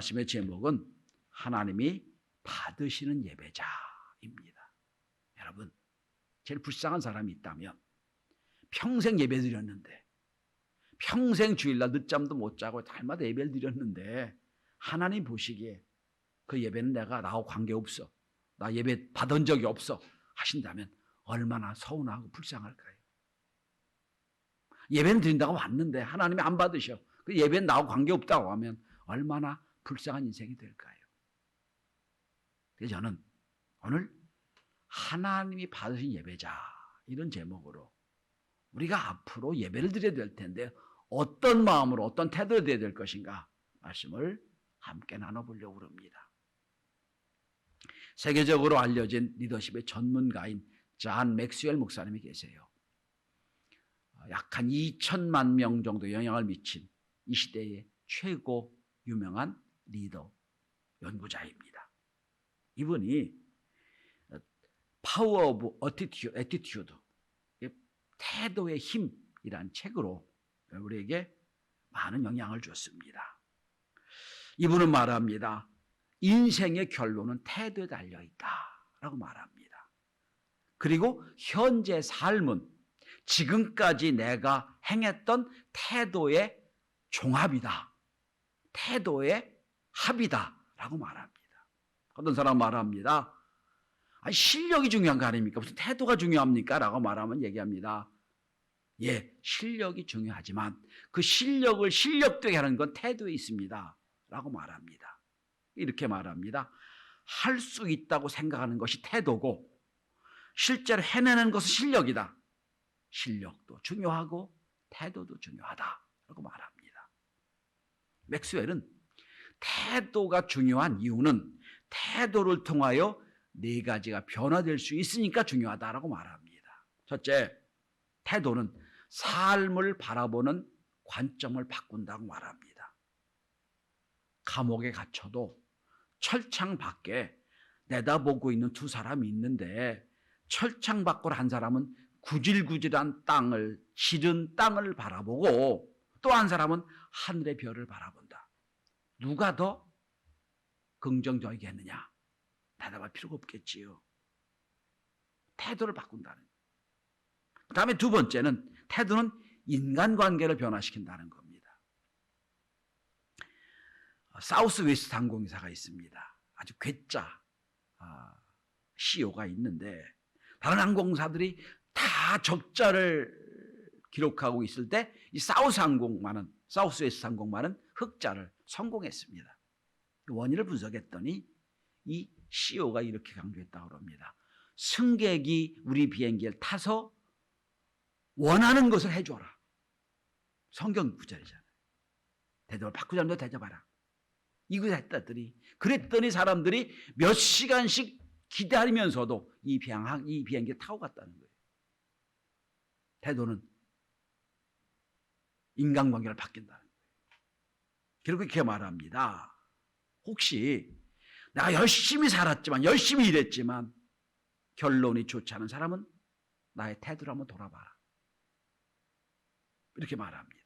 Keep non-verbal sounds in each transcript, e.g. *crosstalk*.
말씀의 제목은 하나님이 받으시는 예배자입니다. 여러분, 제일 불쌍한 사람이 있다면 평생 예배 드렸는데 평생 주일날 늦잠도 못 자고 달마다 예배를 드렸는데 하나님 보시기에 그 예배는 내가 나하고 관계없어. 나 예배 받은 적이 없어. 하신다면 얼마나 서운하고 불쌍할까요? 예배는 드린다고 왔는데 하나님이 안 받으셔. 그 예배는 나하고 관계없다고 하면 얼마나 불쌍한 인생이 될까요? 그래서 저는 오늘 하나님이 받으신 예배자 이런 제목으로 우리가 앞으로 예배를 드려야 될 텐데 어떤 마음으로 어떤 태도를 드려야 될 것인가 말씀을 함께 나눠보려고 합니다. 세계적으로 알려진 리더십의 전문가인 잔 맥스웰 목사님이 계세요. 약 한 2천만 명 정도 영향을 미친 이 시대의 최고 유명한 리더 연구자입니다. 이분이 파워 오브 어티튜드, 에티튜드 태도의 힘이란 책으로 우리에게 많은 영향을 줬습니다. 이분은 말합니다. 인생의 결론은 태도에 달려 있다라고 말합니다. 그리고 현재 삶은 지금까지 내가 행했던 태도의 종합이다. 태도의 합이다라고 말합니다. 어떤 사람 말합니다. 아니, 실력이 중요한 거 아닙니까? 무슨 태도가 중요합니까? 라고 말하면 얘기합니다. 예, 실력이 중요하지만 그 실력을 실력되게 하는 건 태도에 있습니다. 라고 말합니다. 이렇게 말합니다. 할 수 있다고 생각하는 것이 태도고 실제로 해내는 것은 실력이다. 실력도 중요하고 태도도 중요하다. 라고 말합니다. 맥스웰은 태도가 중요한 이유는 태도를 통하여 네 가지가 변화될 수 있으니까 중요하다라고 말합니다. 첫째, 태도는 삶을 바라보는 관점을 바꾼다고 말합니다. 감옥에 갇혀도 철창 밖에 내다보고 있는 두 사람이 있는데 철창 밖으로 한 사람은 구질구질한 땅을 지른 땅을 바라보고 또 한 사람은 하늘의 별을 바라본다. 누가 더 긍정적이겠느냐? 대답할 필요가 없겠지요. 태도를 바꾼다는. 그 다음에 두 번째는 태도는 인간관계를 변화시킨다는 겁니다. 사우스 웨스트 항공사가 있습니다. 아주 괴짜 CEO가 있는데 다른 항공사들이 다 적자를 기록하고 있을 때 이 사우스 항공만은 사우스 웨스트 항공만은 흑자를 성공했습니다. 원인을 분석했더니 이 CEO가 이렇게 강조했다고 합니다. 승객이 우리 비행기를 타서 원하는 것을 해줘라. 성경 구절이잖아요. 대답을 바꾸자면 대접하라. 이거 했다더니 그랬더니 사람들이 몇 시간씩 기다리면서도 이 비행기 타고 갔다는 거예요. 태도는 인간관계를 바뀐다는 거예요. 그리고 이렇게 말합니다. 혹시 내가 열심히 살았지만 열심히 일했지만 결론이 좋지 않은 사람은 나의 태도를 한번 돌아봐라. 이렇게 말합니다.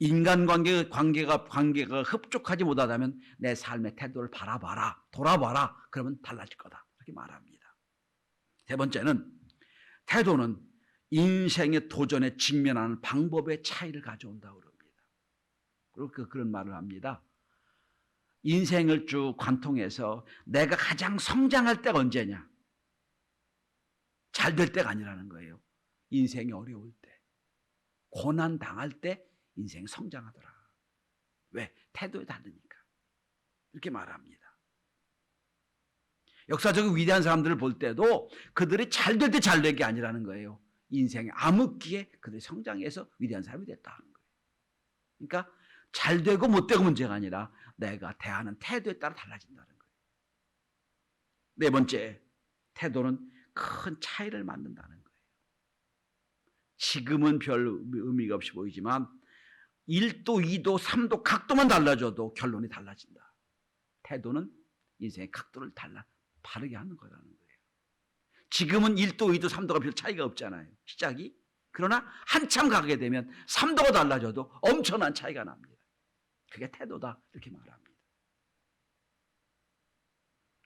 인간관계 관계가 관계가 흡족하지 못하다면 내 삶의 태도를 바라봐라, 돌아봐라. 그러면 달라질 거다. 이렇게 말합니다. 세 번째는 태도는 인생의 도전에 직면하는 방법의 차이를 가져온다고 그럽니다. 그리고 그, 그런 말을 합니다. 인생을 쭉 관통해서 내가 가장 성장할 때가 언제냐? 잘 될 때가 아니라는 거예요. 인생이 어려울 때. 고난 당할 때 인생 성장하더라. 왜? 태도에 다르니까. 이렇게 말합니다. 역사적인 위대한 사람들을 볼 때도 그들이 잘 될 때잘될게 아니라는 거예요. 인생의 암흑기에 그들이 성장해서 위대한 사람이 됐다는 거예요. 그러니까 잘 되고 못 되고 문제가 아니라 내가 대하는 태도에 따라 달라진다는 거예요. 네 번째, 태도는 큰 차이를 만든다는 거예요. 지금은 별 의미가 없이 보이지만 1도, 2도, 3도 각도만 달라져도 결론이 달라진다. 태도는 인생의 각도를 달라 바르게 하는 거라는 거예요. 지금은 1도, 2도, 3도가 별 차이가 없잖아요. 시작이. 그러나 한참 가게 되면 3도가 달라져도 엄청난 차이가 납니다. 그게 태도다 이렇게 말합니다.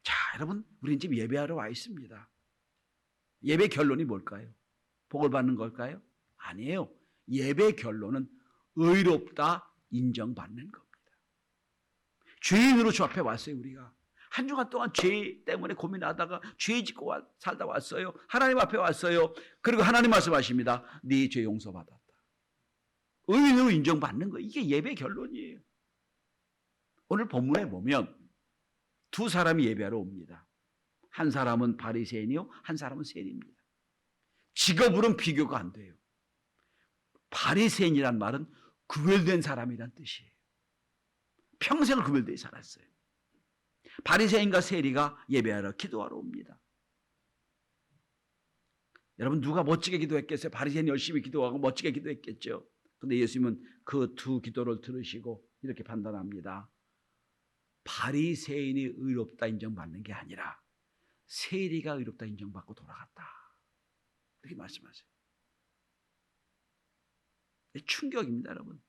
자, 여러분, 우린 지금 예배하러 와 있습니다. 예배 결론이 뭘까요? 복을 받는 걸까요? 아니에요. 예배 결론은 의롭다 인정받는 겁니다. 죄인으로 주 앞에 왔어요, 우리가. 한 주간 동안 죄 때문에 고민하다가 죄 짓고 와- 살다 왔어요. 하나님 앞에 왔어요. 그리고 하나님 말씀하십니다. 네 죄 용서받았다. 의인으로 인정받는 거 이게 예배 결론이에요. 오늘 본문에 보면 두 사람이 예배하러 옵니다. 한 사람은 바리새인이요, 한 사람은 세리입니다. 직업으로는 비교가 안 돼요. 바리새인이란 말은 구별된 사람이란 뜻이에요. 평생을 구별되어 살았어요. 바리새인과 세리가 예배하러 기도하러 옵니다. 여러분 누가 멋지게 기도했겠어요? 바리새인 열심히 기도하고 멋지게 기도했겠죠. 근데 예수님은 그 두 기도를 들으시고 이렇게 판단합니다. 바리새인이 의롭다 인정받는 게 아니라 세리가 의롭다 인정받고 돌아갔다. 이렇게 말씀하세요. 충격입니다, 여러분.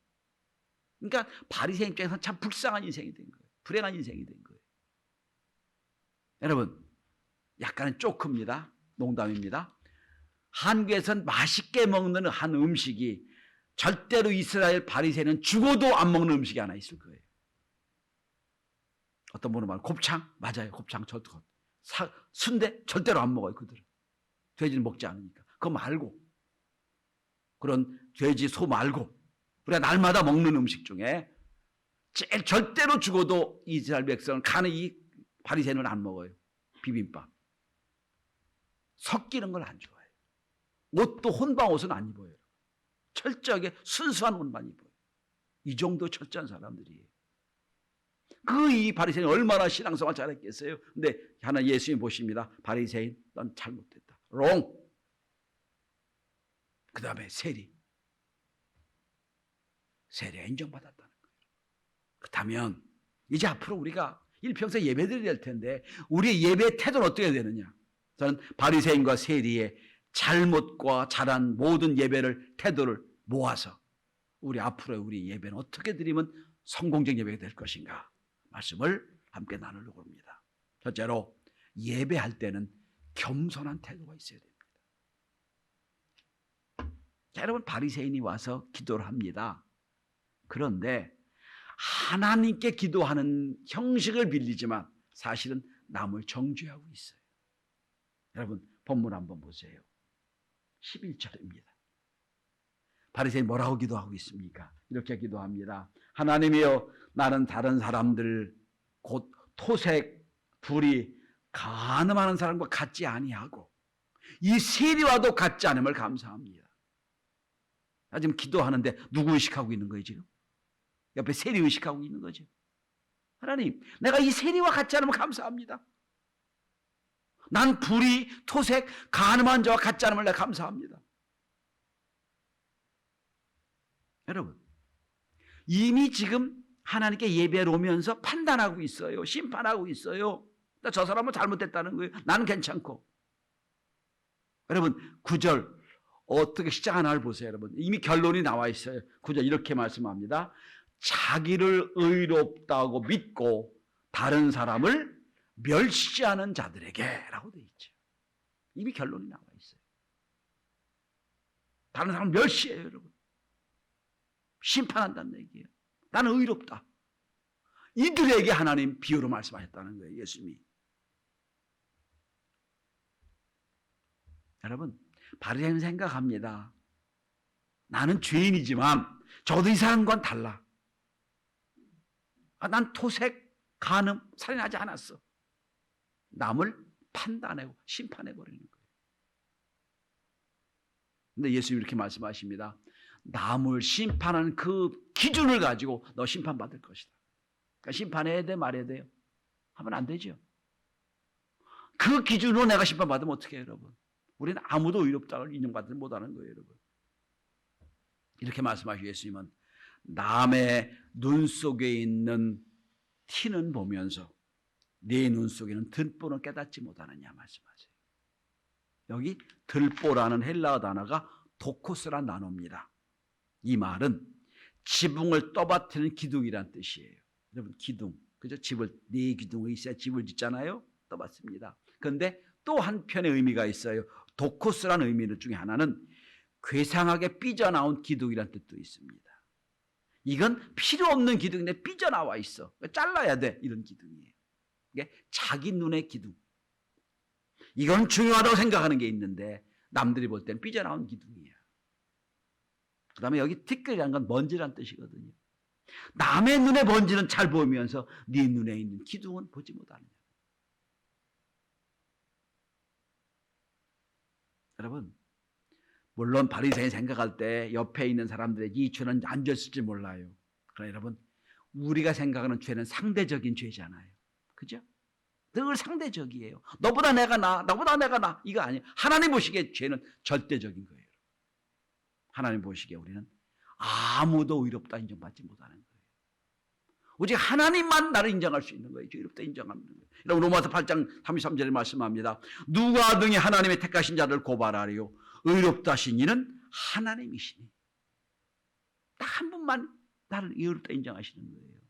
그러니까 바리새인 입장에서는 참 불쌍한 인생이 된 거예요. 불행한 인생이 된 거예요. 여러분, 약간은 쪼크입니다. 농담입니다. 한국에선 맛있게 먹는 한 음식이 절대로 이스라엘 바리새는 죽어도 안 먹는 음식이 하나 있을 거예요. 어떤 분은 말 곱창 맞아요. 곱창 사, 순대 절대로 안 먹어요. 그들은 돼지는 먹지 않으니까. 그거 말고 그런 돼지 소 말고 우리가 날마다 먹는 음식 중에 제일 절대로 죽어도 이스라엘 백성은 가는 이 바리새는 안 먹어요. 비빔밥. 섞이는 걸 안 좋아해요. 옷도 혼방 옷은 안 입어요. 철저하게 순수한 옷만 입어요. 이 정도 철저한 사람들이에요. 그 이 바리새인 얼마나 신앙생활 잘했겠어요. 근데 하나 예수님 보십니다. 바리새인 넌 잘못됐다. 롱. 그 다음에 세리. 세리가 인정받았다는 거예요. 그렇다면 이제 앞으로 우리가 일평생 예배드려야 될 텐데 우리의 예배 태도는 어떻게 되느냐? 저는 바리새인과 세리의 잘못과 잘한 모든 예배를 태도를 모아서 우리 앞으로 우리 예배는 어떻게 드리면 성공적 예배가 될 것인가 말씀을 함께 나누려고 합니다. 첫째로 예배할 때는 겸손한 태도가 있어야 됩니다. 자, 여러분 바리새인이 와서 기도를 합니다. 그런데 하나님께 기도하는 형식을 빌리지만 사실은 남을 정죄하고 있어요. 여러분 본문 한번 보세요. 11절입니다. 바리새인 뭐라고 기도하고 있습니까? 이렇게 기도합니다. 하나님이여 나는 다른 사람들 곧 토색 불이 가늠하는 사람과 같지 아니하고 이 세리와도 같지 않음을 감사합니다. 나 지금 기도하는데 누구 의식하고 있는 거예요 지금? 옆에 세리 의식하고 있는 거죠. 하나님 내가 이 세리와 같지 않으면 감사합니다. 난 불이 토색 가늠한 자와 같지 않음을 내가 감사합니다. 여러분 이미 지금 하나님께 예배를 오면서 판단하고 있어요. 심판하고 있어요. 나 저 사람은 잘못됐다는 거예요. 나는 괜찮고. 여러분 구절 어떻게 시작하나를 보세요, 여러분. 이미 결론이 나와 있어요. 구절 이렇게 말씀합니다. 자기를 의롭다고 믿고 다른 사람을 멸시하는 자들에게라고 되어 있죠. 이미 결론이 나와 있어요. 다른 사람 멸시해요, 여러분. 심판한다는 얘기예요. 나는 의롭다. 이들에게 하나님 비유로 말씀하셨다는 거예요, 예수님이. 여러분, 바리새인 생각합니다. 나는 죄인이지만 저도 이 사람과는 달라. 아, 난 토색, 간음, 살인하지 않았어. 남을 판단하고 심판해 버리는 거예요. 근데 예수님 이렇게 말씀하십니다. 남을 심판하는 그 기준을 가지고 너 심판받을 것이다. 그러니까 심판해야 돼, 말해야 돼요? 하면 안 되죠. 그 기준으로 내가 심판받으면 어떻게 해요, 여러분? 우리는 아무도 의롭다고 인정받지 못하는 거예요, 여러분. 이렇게 말씀하시고 예수님은 남의 눈 속에 있는 티는 보면서 내 눈 속에는 들보는 깨닫지 못하느냐 말씀하세요. 여기 들보라는 헬라어 단어가 도코스란 단어입니다. 이 말은 지붕을 떠받드는 기둥이란 뜻이에요. 여러분 기둥, 그죠? 집을 네 기둥이 있어야 집을 짓잖아요. 떠받습니다. 그런데 또 한편의 의미가 있어요. 도코스라는 의미 중에 하나는 괴상하게 삐져나온 기둥이란 뜻도 있습니다. 이건 필요 없는 기둥인데 삐져나와 있어. 잘라야 돼. 이런 기둥이에요. 이게 자기 눈의 기둥. 이건 중요하다고 생각하는 게 있는데 남들이 볼땐 삐져나온 기둥이야. 그 다음에 여기 티끌이란 건 먼지란 뜻이거든요. 남의 눈에 먼지는 잘 보이면서 네 눈에 있는 기둥은 보지 못하느냐. 여러분, 물론 바리새인 생각할 때 옆에 있는 사람들의 이 죄는 안 졌을지 몰라요. 그러나 여러분, 우리가 생각하는 죄는 상대적인 죄잖아요. 그죠? 늘 상대적이에요. 너보다 내가 나, 너보다 내가 나. 이거 아니에요. 하나님 보시기에 죄는 절대적인 거예요. 하나님 보시기에 우리는 아무도 의롭다 인정받지 못하는 거예요. 오직 하나님만 나를 인정할 수 있는 거예요. 의롭다 인정하는 거예요. 여러분 로마서 8장 33절에 말씀합니다. 누가 등이 하나님의 택하신 자를 고발하리요. 의롭다 하신 이는 하나님이시니. 딱 한 분만 나를 의롭다 인정하시는 거예요.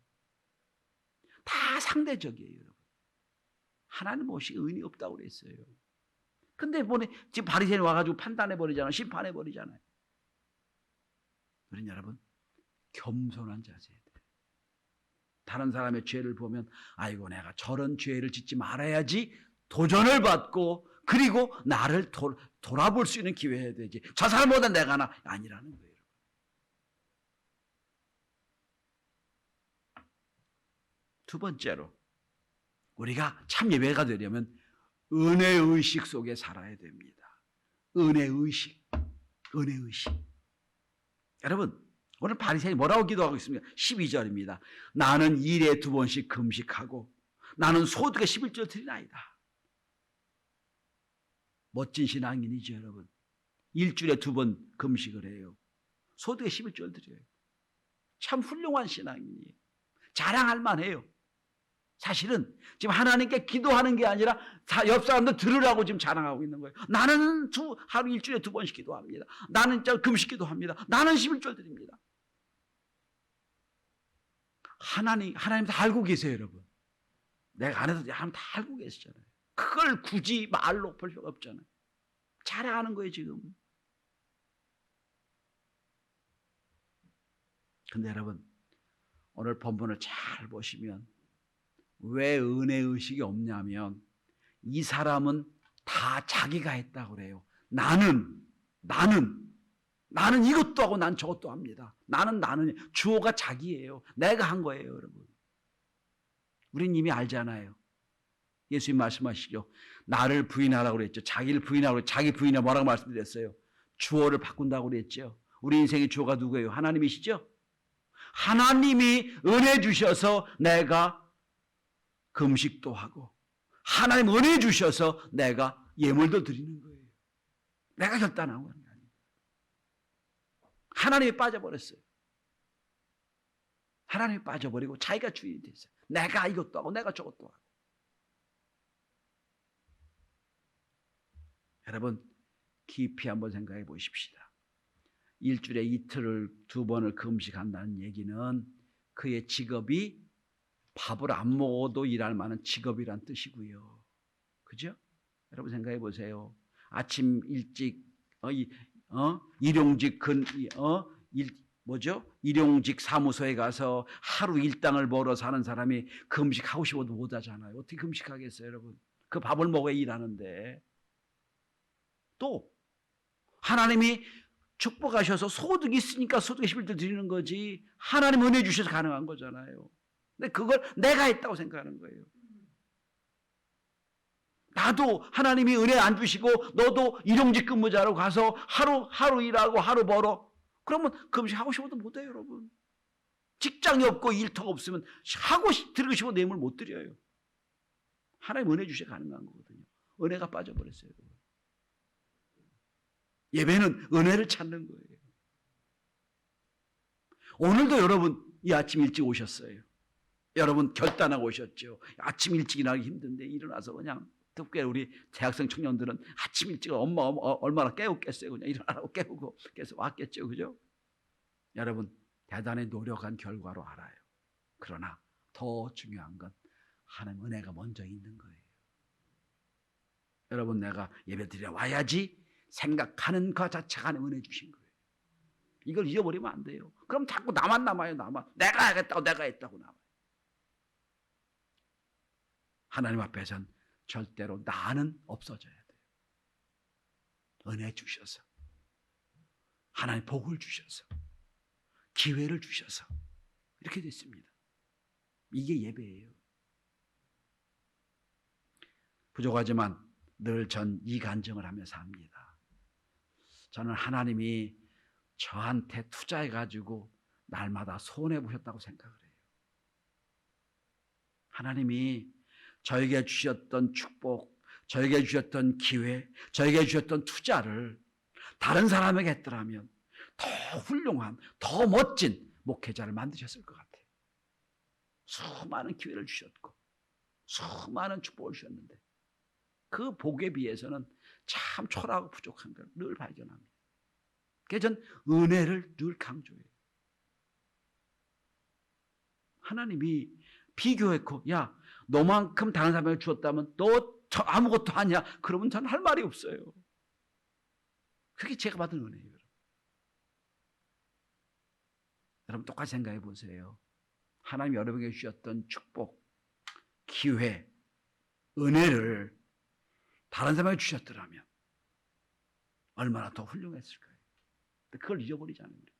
다 상대적이에요, 여러분. 하나님 없이 의인이 없다고 그랬어요. 근데 뭐네 지금 바리새인 와가지고 판단해 버리잖아, 심판해 버리잖아요. 우린 여러분 겸손한 자세야 돼. 다른 사람의 죄를 보면 아이고 내가 저런 죄를 짓지 말아야지 도전을 받고 그리고 나를 도, 돌아볼 수 있는 기회야 되지. 저 사람보다 내가 나 아니라는 거예요. 두 번째로 우리가 참 예배가 되려면 은혜 의식 속에 살아야 됩니다. 은혜 의식, 은혜 의식. 여러분 오늘 바리새인이 뭐라고 기도하고 있습니까? 12절입니다. 나는 일에 두 번씩 금식하고 나는 소득의 11절 드리나이다. 멋진 신앙인이죠, 여러분. 일주일에 두 번 금식을 해요. 소득의 11절 드려요. 참 훌륭한 신앙인이에요. 자랑할 만해요. 사실은 지금 하나님께 기도하는 게 아니라 옆 사람들 들으라고 지금 자랑하고 있는 거예요. 나는 두, 하루 일주일에 두 번씩 기도합니다. 나는 저 금식 기도합니다. 나는 11절 드립니다. 하나님, 하나님 다 알고 계세요, 여러분. 내가 안 해도 하나님 다 알고 계시잖아요. 그걸 굳이 말로 볼 필요가 없잖아요. 자랑하는 거예요, 지금. 근데 여러분, 오늘 본문을 잘 보시면 왜 은혜 의식이 없냐면 이 사람은 다 자기가 했다고 그래요. 나는 나는 나는 이것도 하고 난 저것도 합니다. 나는 나는 주어가 자기예요. 내가 한 거예요, 여러분. 우린 이미 알잖아요. 예수님 말씀하시죠. 나를 부인하라고 그랬죠. 자기를 부인하라고 그랬죠. 자기 부인하 뭐라고 말씀드렸어요? 주어를 바꾼다고 그랬죠. 우리 인생의 주어가 누구예요? 하나님이시죠? 하나님이 은혜 주셔서 내가 금식도 하고 하나님 은혜 주셔서 내가 예물도 드리는 거예요. 내가 결단하고 하는 게 아니에요. 하나님이 빠져버렸어요. 하나님이 빠져버리고 자기가 주인이 됐어요. 내가 이것도 하고 내가 저것도 하고. 여러분 깊이 한번 생각해 보십시다. 일주일에 이틀을 두 번을 금식한다는 얘기는 그의 직업이 밥을 안 먹어도 일할 만한 직업이란 뜻이고요. 그죠? 여러분 생각해 보세요. 아침 일찍 어, 이, 어? 일용직 근 어? 일 뭐죠? 일용직 사무소에 가서 하루 일당을 벌어서 하는 사람이 금식하고 싶어도 못 하잖아요. 어떻게 금식하겠어요, 여러분? 그 밥을 먹어야 일하는데. 또 하나님이 축복하셔서 소득이 있으니까 소득의 11도 드리는 거지. 하나님 은혜 주셔서 가능한 거잖아요. 근데 그걸 내가 했다고 생각하는 거예요. 나도 하나님이 은혜 안 주시고 너도 일용직 근무자로 가서 하루 하루 일하고 하루 벌어. 그러면 금식 하고 싶어도 못 해요, 여러분. 직장이 없고 일터가 없으면 하고 드리고 싶어 뇌물 못 드려요. 하나님 은혜 주셔 가능한 거거든요. 은혜가 빠져버렸어요. 예배는 은혜를 찾는 거예요. 오늘도 여러분 이 아침 일찍 오셨어요. 여러분 결단하고 오셨죠. 아침 일찍 일하기 힘든데 일어나서 그냥 특히 우리 대학생 청년들은 아침 일찍 엄마, 엄마 얼마나 깨웠겠어요. 그냥 일어나라고 깨우고 계속 왔겠죠. 그죠? 여러분 대단히 노력한 결과로 알아요. 그러나 더 중요한 건 하나님 은혜가 먼저 있는 거예요. 여러분 내가 예배 드려 와야지 생각하는 것 자체가 은혜 주신 거예요. 이걸 잊어버리면 안 돼요. 그럼 자꾸 나만 남아요, 나만. 내가 하겠다고 내가 했다고 남아요. 하나님 앞에선 절대로 나는 없어져야 돼요. 은혜 주셔서 하나님 복을 주셔서 기회를 주셔서 이렇게 됐습니다. 이게 예배예요. 부족하지만 늘 전 이 간증을 하며 삽니다. 저는 하나님이 저한테 투자해 가지고 날마다 손해 보셨다고 생각을 해요. 하나님이 저에게 주셨던 축복, 저에게 주셨던 기회, 저에게 주셨던 투자를 다른 사람에게 했더라면 더 훌륭한, 더 멋진 목회자를 만드셨을 것 같아요. 수많은 기회를 주셨고, 수많은 축복을 주셨는데, 그 복에 비해서는 참 초라하고 부족한 걸 늘 발견합니다. 그래서 전 은혜를 늘 강조해요. 하나님이 비교했고, 야, 너만큼 다른 사람에게 주었다면 너 아무것도 아니야. 그러면 저는 할 말이 없어요. 그게 제가 받은 은혜예요. 여러분. 여러분 똑같이 생각해 보세요. 하나님 여러분에게 주셨던 축복, 기회, 은혜를 다른 사람에게 주셨더라면 얼마나 더 훌륭했을까요? 그걸 잊어버리잖아요. 우리.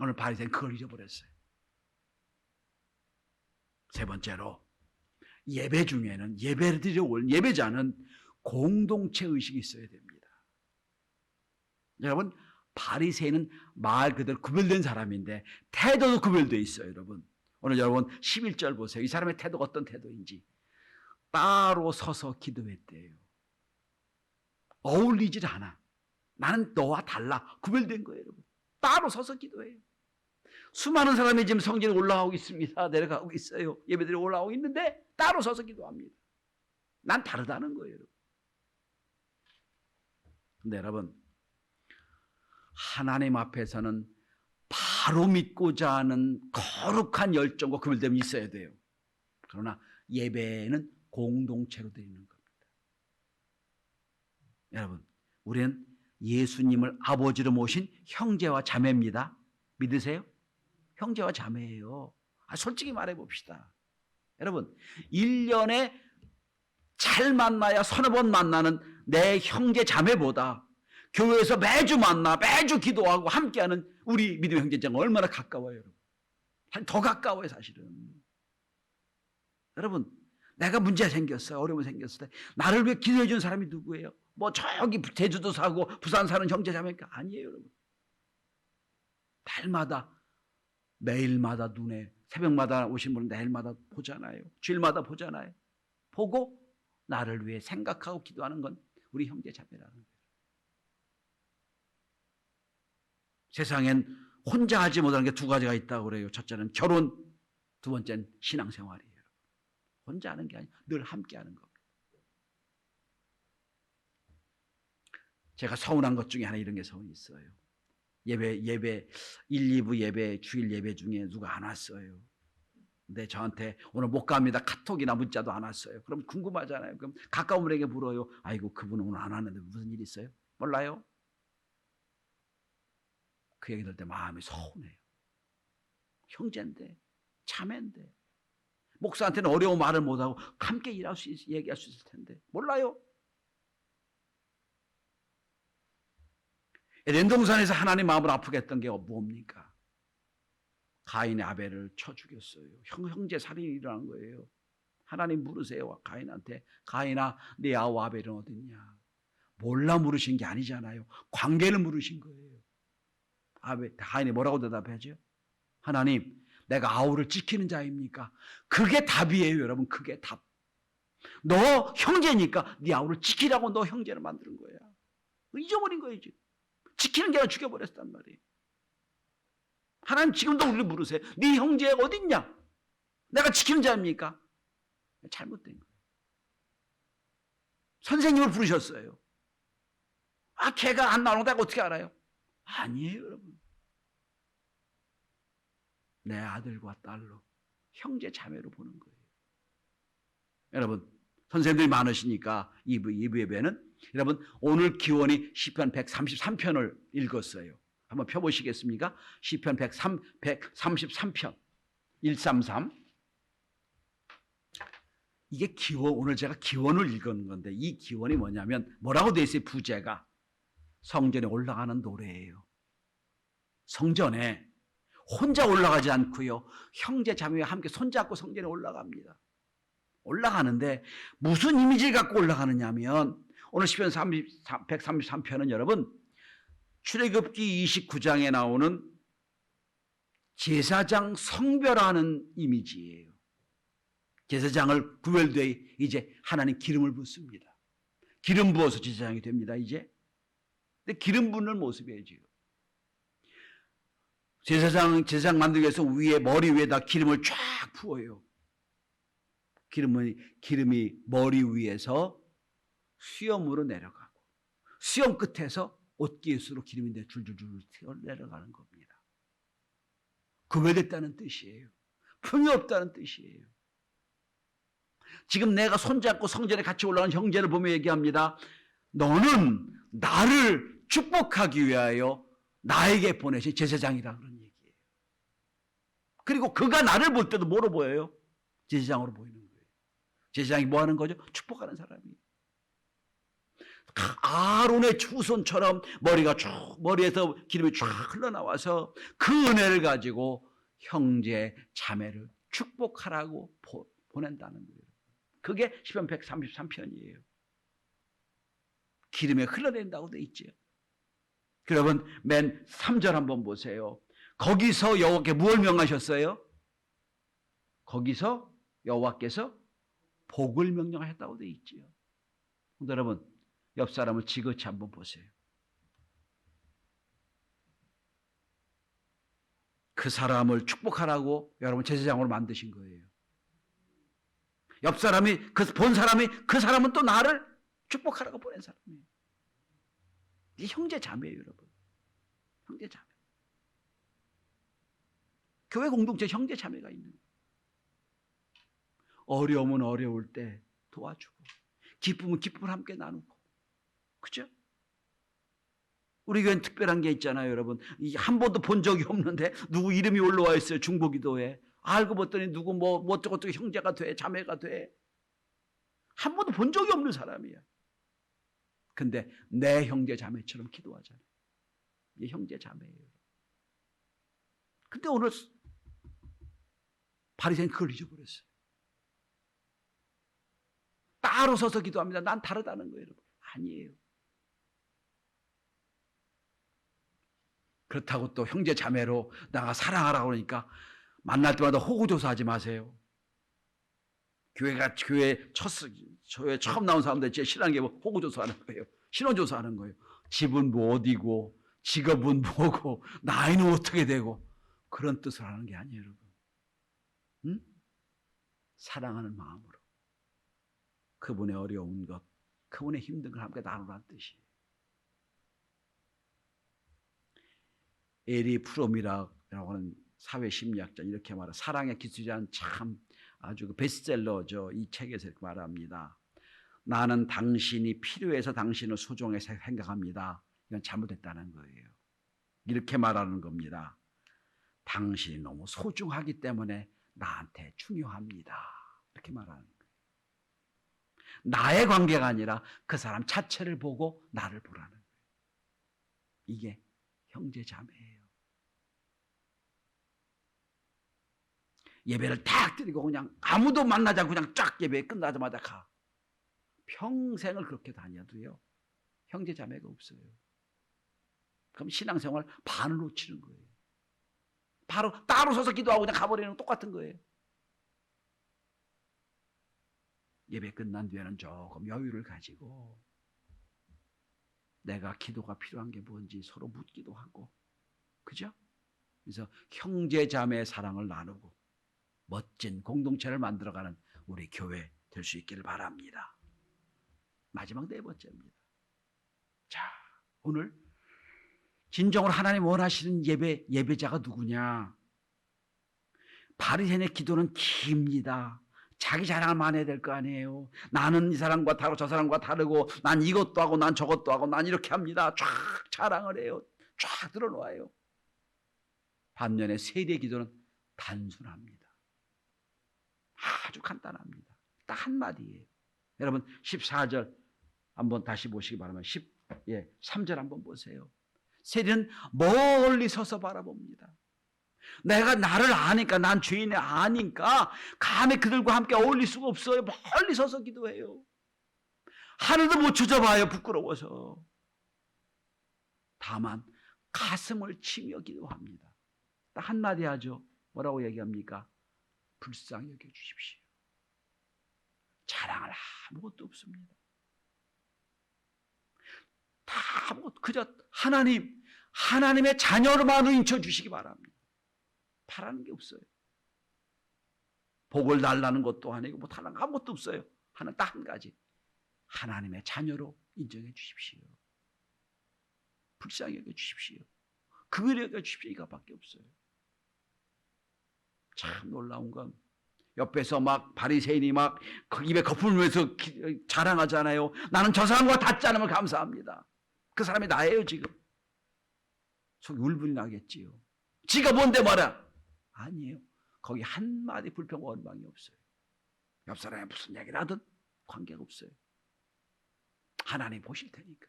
오늘 바리새인 그걸 잊어버렸어요. 세 번째로 예배 중에는 예배를 드려 올 예배자는 공동체 의식이 있어야 됩니다. 여러분 바리새인은 말 그대로 구별된 사람인데 태도도 구별되어 있어요, 여러분. 오늘 여러분 11절 보세요. 이 사람의 태도가 어떤 태도인지. 따로 서서 기도했대요. 어울리질 않아. 나는 너와 달라. 구별된 거예요, 여러분. 따로 서서 기도해요. 수많은 사람이 지금 성전에 올라가고 있습니다. 내려가고 있어요. 예배들이 올라오고 있는데 따로 서서 기도합니다. 난 다르다는 거예요, 여러분. 근데 여러분, 하나님 앞에서는 바로 믿고자 하는 거룩한 열정과 구별됨이 있어야 돼요. 그러나 예배는 공동체로 드리는 겁니다. 여러분, 우리는 예수님을 아버지로 모신 형제와 자매입니다. 믿으세요? 형제와 자매예요. 아, 솔직히 말해 봅시다. 여러분, 1년에 잘 만나야 서너 번 만나는 내 형제 자매보다 교회에서 매주 만나 매주 기도하고 함께하는 우리 믿음의 형제자가 얼마나 가까워요, 여러분. 더 가까워요, 사실은. 여러분, 내가 문제가 생겼어요. 어려움이 생겼을 때 나를 위해 기도해 준 사람이 누구예요? 뭐 저기 제주도 사고 부산 사는 형제 자매니까 아니에요, 여러분. 날마다 매일마다 눈에 새벽마다 오신 분은 내일마다 보잖아요. 주일마다 보잖아요. 보고 나를 위해 생각하고 기도하는 건 우리 형제 자매라는 거예요. 세상엔 혼자 하지 못하는 게 두 가지가 있다고 그래요. 첫째는 결혼, 두 번째는 신앙생활이에요. 혼자 하는 게 아니라 늘 함께 하는 겁니다. 제가 서운한 것 중에 하나 이런 게 서운이 있어요. 예배, 예배, 1, 2부 예배, 주일 예배 중에 누가 안 왔어요. 근데 저한테 오늘 못 갑니다. 카톡이나 문자도 안 왔어요. 그럼 궁금하잖아요. 그럼 가까운 분에게 물어요. 아이고, 그분은 오늘 안 왔는데 무슨 일 있어요? 몰라요? 그 얘기 들을 때 마음이 서운해요. 형제인데, 자매인데. 목사한테는 어려운 말을 못하고 함께 일할 수, 있, 얘기할 수 있을 텐데. 몰라요? 에덴 동산에서 하나님 마음을 아프게 했던 게 뭡니까? 가인의 아벨을 쳐 죽였어요. 형, 형제 살인이 일어난 거예요. 하나님 물으세요. 가인한테. 가인아, 내 아우 아벨은 어딨냐? 몰라 물으신 게 아니잖아요. 관계를 물으신 거예요. 아벨, 가인이 뭐라고 대답하죠? 하나님, 내가 아우를 지키는 자입니까? 그게 답이에요, 여러분. 그게 답. 너 형제니까 네 아우를 지키라고 너 형제를 만드는 거야. 잊어버린 거예요, 지금. 지키는 게 아니라 죽여버렸단 말이에요. 하나님 지금도 우리를 물으세요. 네 형제가 어딨냐? 내가 지키는 자입니까? 잘못된 거예요. 선생님을 부르셨어요. 아, 걔가 안 나오는 거 어떻게 알아요? 아니에요, 여러분. 내 아들과 딸로 형제 자매로 보는 거예요. 여러분 선생님들이 많으시니까 2부, 2부 예배는 여러분 오늘 기원이 시편 133편을 읽었어요. 한번 펴 보시겠습니까? 시편 103, 133편 133 이게 기원 오늘 제가 기원을 읽은 건데 이 기원이 뭐냐면 뭐라고 돼 있어요 부제가 성전에 올라가는 노래예요. 성전에 혼자 올라가지 않고요 형제 자매와 함께 손잡고 성전에 올라갑니다. 올라가는데 무슨 이미지를 갖고 올라가느냐면 오늘 시편 133편은 여러분 출애굽기 29장에 나오는 제사장 성별하는 이미지예요. 제사장을 구별돼 이제 하나님 기름을 붓습니다. 기름 부어서 제사장이 됩니다. 이제. 근데 기름 붓는 모습이에요 지금. 제사장 제사장 만들기 위해서 위에 머리 위에다 기름을 쫙 부어요. 기름이 기름이 머리 위에서 수염으로 내려가고 수염 끝에서 옷깃으로 기름이 내 줄줄줄 튀어 내려가는 겁니다. 구별됐다는 뜻이에요. 품이 없다는 뜻이에요. 지금 내가 손잡고 성전에 같이 올라가는 형제를 보며 얘기합니다. 너는 나를 축복하기 위하여 나에게 보내신 제사장이라 그리고 그가 나를 볼 때도 뭐로 보여요? 제사장으로 보이는 거예요. 제사장이 뭐 하는 거죠? 축복하는 사람이에요. 아론의 후손처럼 머리가 쭉 머리에서 기름이 쫙 흘러나와서 그 은혜를 가지고 형제 자매를 축복하라고 보, 보낸다는 거예요. 그게 시편 133편이에요. 기름에 흘러낸다고 돼 있죠. 여러분 맨 3절 한번 보세요. 거기서 여호와께 무엇 명하셨어요? 거기서 여호와께서 복을 명령하셨다고 돼 있지요. 여러분 옆 사람을 지그치 한번 보세요. 그 사람을 축복하라고 여러분 제사장으로 만드신 거예요. 옆 사람이 그 본 사람이 그 사람은 또 나를 축복하라고 보낸 사람이에요. 이 형제 자매예요, 여러분. 형제 자매. 교회 공동체 형제 자매가 있는 거예요. 어려움은 어려울 때 도와주고 기쁨은 기쁨을 함께 나누고 그죠? 우리 교회는 특별한 게 있잖아요, 여러분. 한 번도 본 적이 없는데 누구 이름이 올라와 있어요, 중보기도에. 알고 봤더니 누구 뭐, 뭐 어쩌고 어쩌고 형제가 돼, 자매가 돼. 한 번도 본 적이 없는 사람이야. 근데 내 형제 자매처럼 기도하잖아요. 이게 형제 자매예요. 근데 오늘 바리새인 그걸 잊어버렸어요. 따로 서서 기도합니다. 난 다르다는 거예요, 여러분. 아니에요. 그렇다고 또 형제 자매로 나가 사랑하라고 그러니까 만날 때마다 호구조사하지 마세요. 교회가 교회 첫 교회 처음 나온 사람들 제 신앙계 호구조사하는 거예요. 신원조사하는 거예요. 집은 뭐 어디고 직업은 *laughs* 뭐고 나이는 어떻게 되고 그런 뜻을 하는 게 아니에요, 여러분. 응? 사랑하는 마음으로 그분의 어려운 것, 그분의 힘든 걸 함께 나누라는 뜻이에요. 에리 프롬이라고 하는 사회 심리학자 이렇게 말해 사랑의 기술이란 참 아주 그 베스트셀러죠. 이 책에서 이렇게 말합니다. 나는 당신이 필요해서 당신을 소중해서 생각합니다. 이건 잘못됐다는 거예요. 이렇게 말하는 겁니다. 당신이 너무 소중하기 때문에 나한테 중요합니다. 이렇게 말하는 거예요. 나의 관계가 아니라 그 사람 자체를 보고 나를 보라는 거예요. 이게 형제 자매예요. 예배를 딱 드리고 그냥 아무도 않고 그냥 쫙 예배 끝나자마자 가. 평생을 그렇게 다녀도요. 형제 자매가 없어요. 그럼 신앙생활 반을 놓치는 거예요. 바로 따로 서서 기도하고 그냥 가버리는 똑같은 거예요. 예배 끝난 뒤에는 조금 여유를 가지고 내가 기도가 필요한 게 뭔지 서로 묻기도 하고 그죠? 그래서 형제 자매의 사랑을 나누고 멋진 공동체를 만들어가는 우리 교회 될 수 있기를 바랍니다. 마지막 네 번째입니다. 자, 오늘 진정으로 하나님 원하시는 예배 예배자가 누구냐? 바리새인의 기도는 깁니다. 자기 많이 해야 될 거 아니에요. 나는 이 사람과 다르고 저 사람과 다르고 난 이것도 하고 난 저것도 하고 난 이렇게 합니다. 쫙 자랑을 해요. 쫙 드러놓아요. 반면에 세리의 기도는 단순합니다. 아주 간단합니다. 딱 한마디예요. 여러분 14절 한번 다시 보시기 바랍니다. 10, 예, 3절 한번 보세요. 세리는 멀리 서서 바라봅니다. 내가 나를 아니까 난 죄인이 아니까 감히 그들과 함께 어울릴 수가 없어요. 멀리 서서 기도해요. 하늘도 못 쳐져봐요. 부끄러워서. 다만 가슴을 치며 기도합니다. 딱 한마디 하죠. 뭐라고 얘기합니까? 불쌍히 여겨주십시오. 자랑을 아무것도 없습니다. 다 그저 하나님, 하나님의 자녀로만 인쳐 주시기 바랍니다. 바라는 게 없어요. 복을 달라는 것도 아니고 뭐 달라는 거 아무것도 없어요. 하나 딱 한 가지. 하나님의 자녀로 인정해 주십시오. 불쌍히 여겨 주십시오. 그걸 여겨 주십시오. 이거밖에 없어요. 참 놀라운 건 옆에서 막 바리새인이 막그 입에 기- 자랑하잖아요. 나는 저 사람과 닿지 않으면 감사합니다. 그 사람이 나예요 지금. 속이 울분이 나겠지요. 지가 뭔데 말아? 아니에요. 거기 한 마디 불평 원망이 없어요. 옆 사람이 무슨 얘기를 하든 관계가 없어요. 하나님 보실 테니까.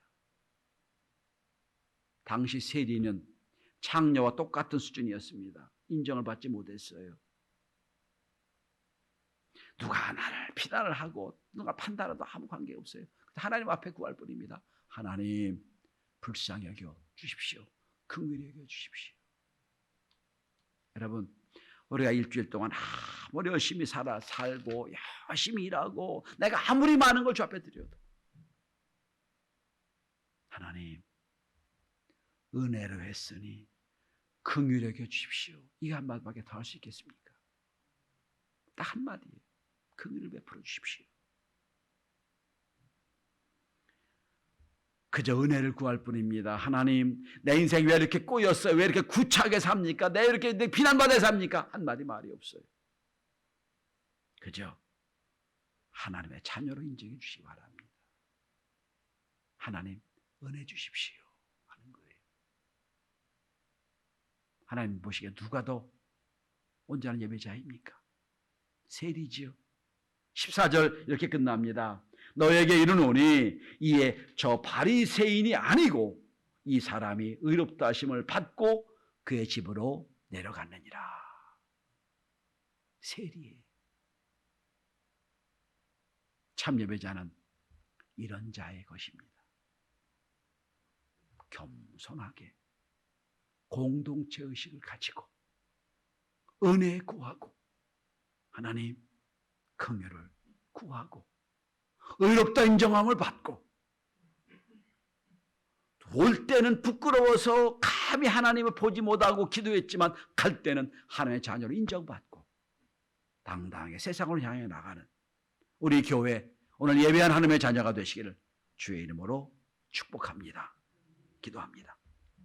당시 세리는 창녀와 똑같은 수준이었습니다. 인정을 받지 못했어요. 누가 나를 비난을 하고 누가 판단해도 아무 관계 없어요. 하나님 앞에 구할 뿐입니다. 하나님 불쌍히 여겨 주십시오. 긍휼히 여겨 주십시오. 여러분 우리가 일주일 동안 아무리 열심히 살아 살고 열심히 일하고 내가 아무리 많은 걸 주 앞에 드려도 하나님 은혜로 했으니 긍휼히 여겨 주십시오. 이거 한마디밖에 더 할 수 있겠습니까? 딱 한마디예요. 긍휼을 베풀어 주십시오. 그저 은혜를 구할 뿐입니다. 하나님, 내 인생 왜 이렇게 꼬였어요? 왜 이렇게 구차하게 삽니까? 내 이렇게 내 비난받아 삽니까? 한마디 말이 없어요. 그저 하나님의 자녀로 인정해 주시기 바랍니다. 하나님, 은혜 주십시오. 하는 거예요. 하나님 보시기에 누가 더 온전한 예배자입니까? 세리지요. 14절 이렇게 끝납니다. 너에게 이르노니 이에 저 바리새인이 아니고 이 사람이 의롭다 하심을 받고 그의 집으로 내려갔느니라. 세리에 참 예배자는 이런 자의 것입니다. 겸손하게 공동체 의식을 가지고 은혜 구하고 하나님 긍휼을 구하고 의롭다 인정함을 받고 올 때는 부끄러워서 감히 하나님을 보지 못하고 기도했지만 갈 때는 하나님의 자녀로 인정받고 당당하게 세상을 향해 나가는 우리 교회 오늘 예배한 하나님의 자녀가 되시기를 주의 이름으로 축복합니다. 기도합니다.